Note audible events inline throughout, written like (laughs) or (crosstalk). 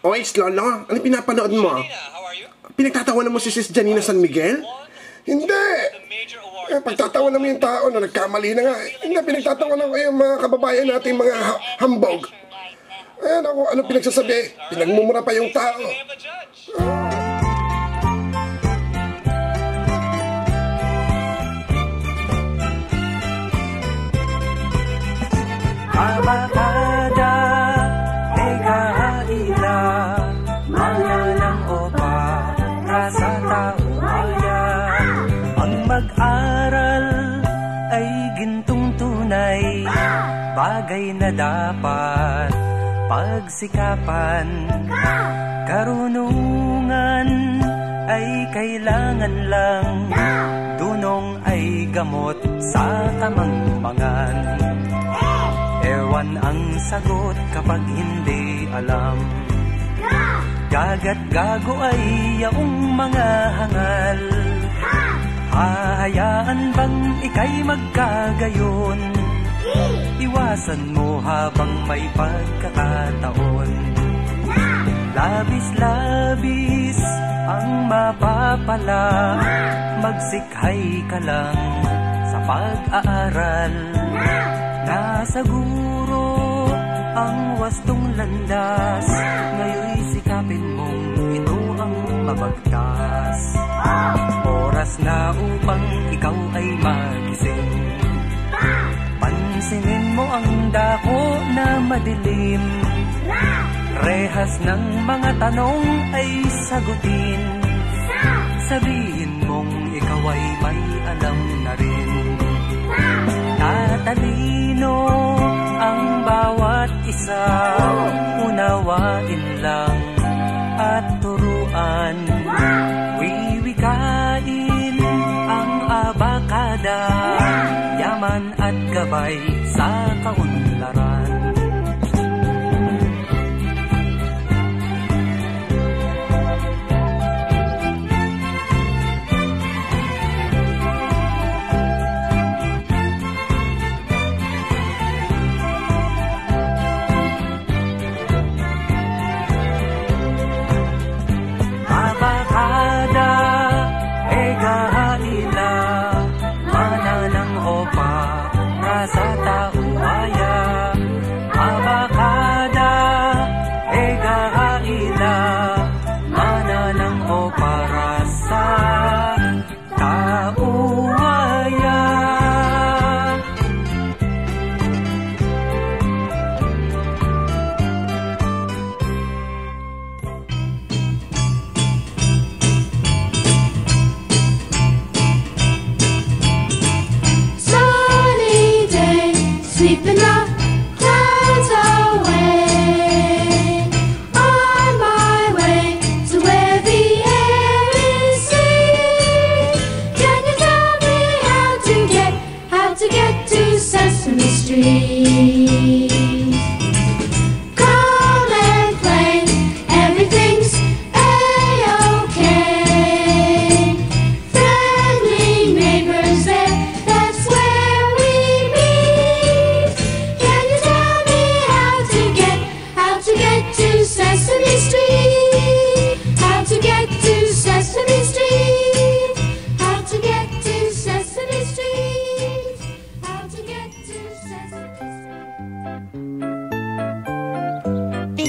Ois, Lolo, ano pinapanood mo? Pinagtatawanan mo si Sis Janina San Miguel? Hindi! Eh, pagtatawanan mo yung tao na nagkamali na nga. Hindi, pinagtatawanan ko yung mga kababayan natin, mga ha- hambog. Ayan ako, ano pinagsasabi? Pinagmumura pa yung tao. Abakada, gintong tunay Bagay na dapat pagsikapan. Karunungan ay kailangan lang Dunong ay gamot sa kamangmangan. Ewan ang sagot kapag hindi alam. Gagat gago ay yaong mga hangal Hahayaan bang ikay magkagayon? Iwasan mo habang may pagkakataon. Labis-labis ang mapapala. Magsikhay ka lang sa pag-aaral. Nasa guro ang wastong landas. Ngayon'y sikapin mong ito ang mabagtas Oras na upang ikaw ay magising. Pansinin mo ang dako na madilim. Rehas ng mga tanong ay sagutin. Sabihin mong ikaw ay may alam na rin. Tatalino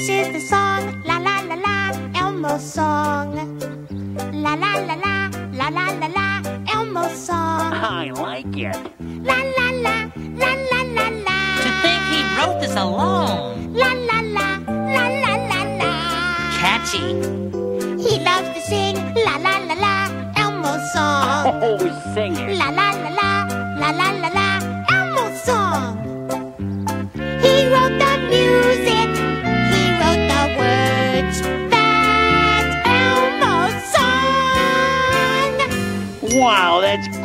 This is the song, la la la la, Elmo's song. La la la la, la la la la, Elmo's song. I like it. La la la, la la la la. To think he wrote this alone. La la la, la la la la. Catchy. He loves to sing la la la la, Elmo's song. Oh, sing it. La la la la, la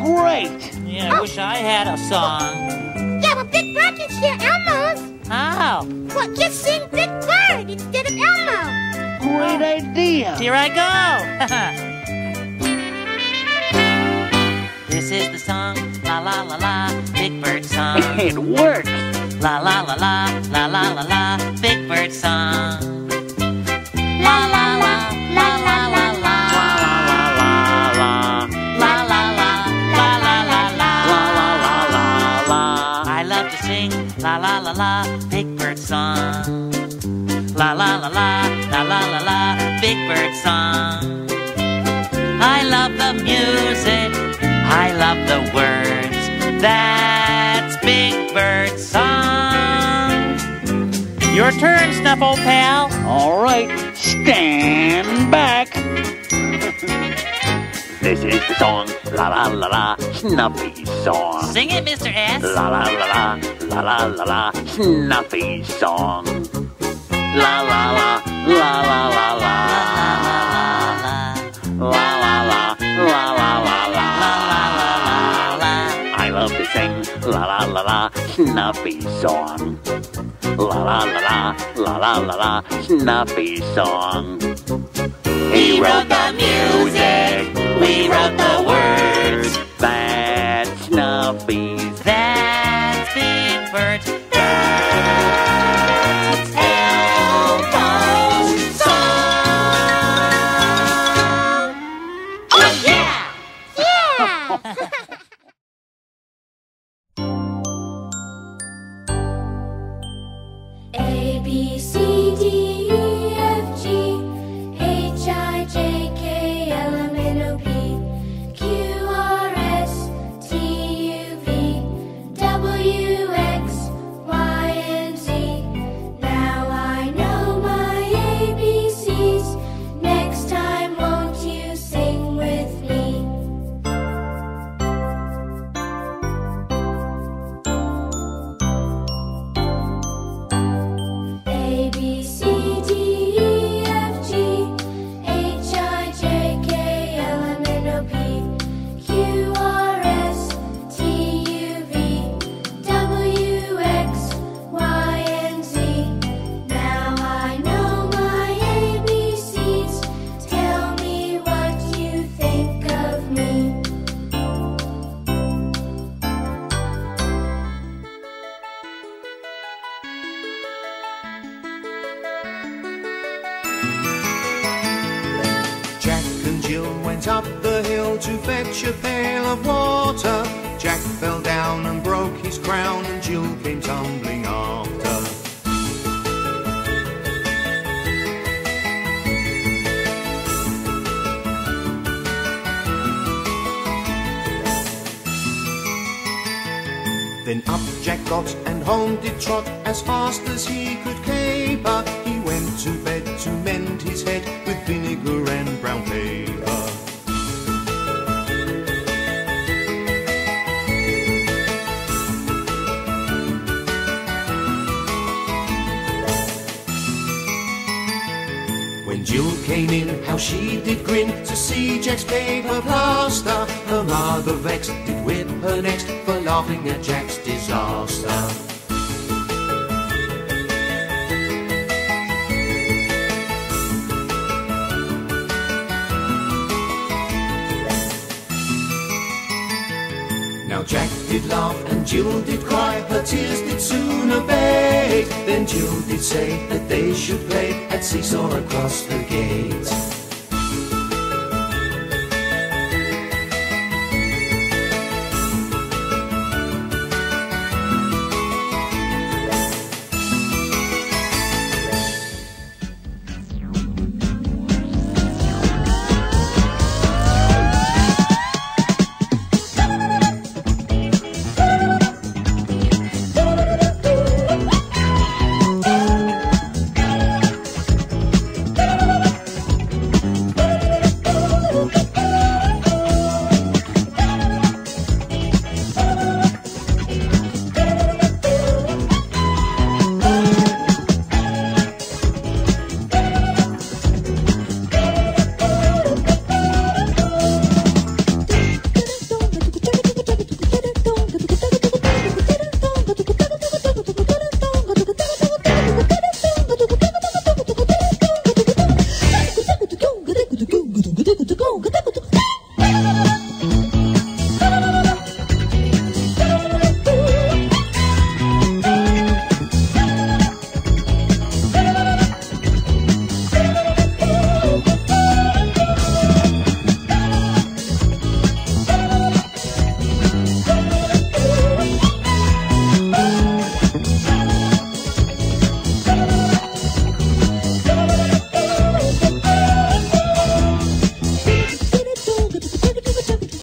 great. Yeah, I oh. wish I had a song. Yeah, but Big Bird can share Elmo's. How? Well, just sing Big Bird instead of Elmo. Great idea. Here I go. (laughs) this is the song, la la la la, Big Bird song. (laughs) it works. La la la la, la la la la, Big Bird song. sing la la la la big bird song. La la la la la la la la big bird song. I love the music. I love the words. That's big bird song. Your turn, Snuffle pal. All right, stand back. this is the song la la la la, Snuffy song. Sing it, Mr. S. La la la la, la la la la, Snuffy song. La la la, la la la la. La la la, la la la la. I love to sing la la la la, Snuffy song. La la la la, la la la la, Snuffy song. He wrote the music, we wrote the words. That's Snuffy's. Jill went up the hill to fetch a pail of water. Jack fell down and broke his crown, and Jill came tumbling after. Then up Jack got and home did trot as fast as he could caper. He went to bed to mend How she did grin to see Jack's paper plaster. Her mother vexed, did whip her next for laughing at Jack's disaster. Now Jack did laugh Jill did cry, her tears did soon abate. Then Jill did say that they should play at seesaw across the gate.